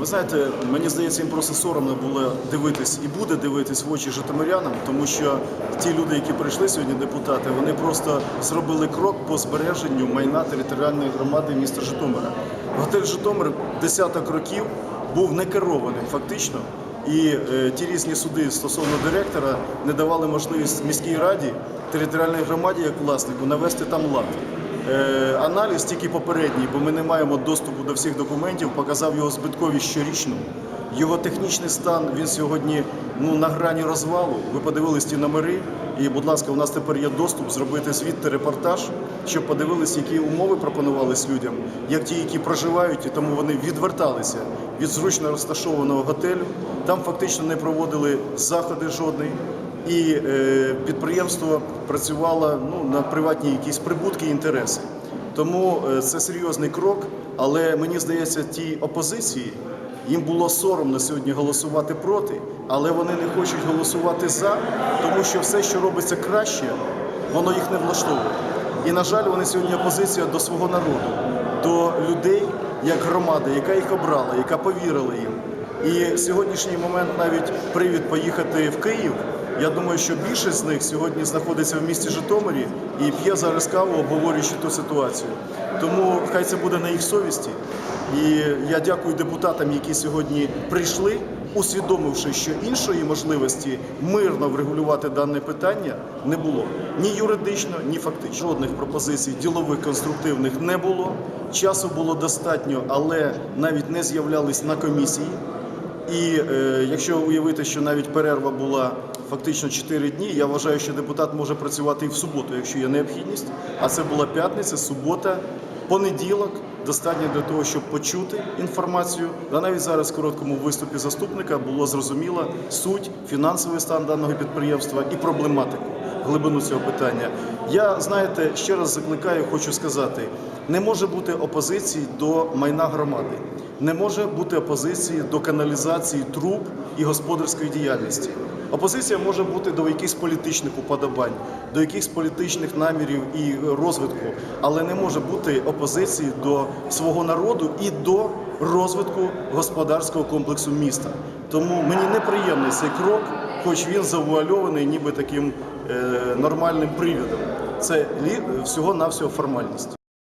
Ви знаєте, мені здається, їм просто соромно було дивитись і буде дивитись в очі житомирянам, тому що ті люди, які прийшли сьогодні, депутати, вони просто зробили крок по збереженню майна територіальної громади міста Житомира. Готель Житомир десяток років був некерованим фактично. І е, ті різні суди стосовно директора не давали можливість міській раді, територіальній громаді як власнику навести там лад. Е, аналіз тільки попередній, бо ми не маємо доступу до всіх документів, показав його збитковість щорічну. Його технічний стан він сьогодні ну на грані розвалу. Ви подивились ті номери, і, будь ласка, у нас тепер є доступ зробити звідти репортаж, щоб подивились, які умови пропонувались людям, як ті, які проживають, і тому вони відверталися від зручно розташованого готелю. Там фактично не проводили заходи жодний. І е, підприємство працювало ну, на приватні якісь прибутки і інтереси. Тому е, це серйозний крок, але мені здається, ті опозиції їм було соромно сьогодні голосувати проти, але вони не хочуть голосувати за, тому що все, що робиться краще, воно їх не влаштовує. І, на жаль, вони сьогодні опозиція до свого народу, до людей як громади, яка їх обрала, яка повірила їм. І сьогоднішній момент навіть привід поїхати в Київ. Я думаю, що більшість з них сьогодні знаходиться в місті Житомирі і п'є зараз каву, обговорюючи ту ситуацію. Тому хай це буде на їх совісті. І я дякую депутатам, які сьогодні прийшли, усвідомивши, що іншої можливості мирно врегулювати дане питання не було ні юридично, ні фактично. Жодних пропозицій ділових конструктивних не було. Часу було достатньо, але навіть не з'являлись на комісії. І е, якщо уявити, що навіть перерва була фактично 4 дні, я вважаю, що депутат може працювати і в суботу, якщо є необхідність. А це була п'ятниця, субота, понеділок. Достатньо для того, щоб почути інформацію. А навіть зараз в короткому виступі заступника було зрозуміло суть, фінансовий стан даного підприємства і проблематику, глибину цього питання. Я знаєте, ще раз закликаю, хочу сказати: не може бути опозиції до майна громади. Не може бути опозиції до каналізації труб і господарської діяльності. Опозиція може бути до якихось політичних уподобань, до якихось політичних намірів і розвитку, але не може бути опозиції до свого народу і до розвитку господарського комплексу міста. Тому мені неприємний цей крок, хоч він завуальований, ніби таким е, нормальним привідом. Це всього навсього формальність.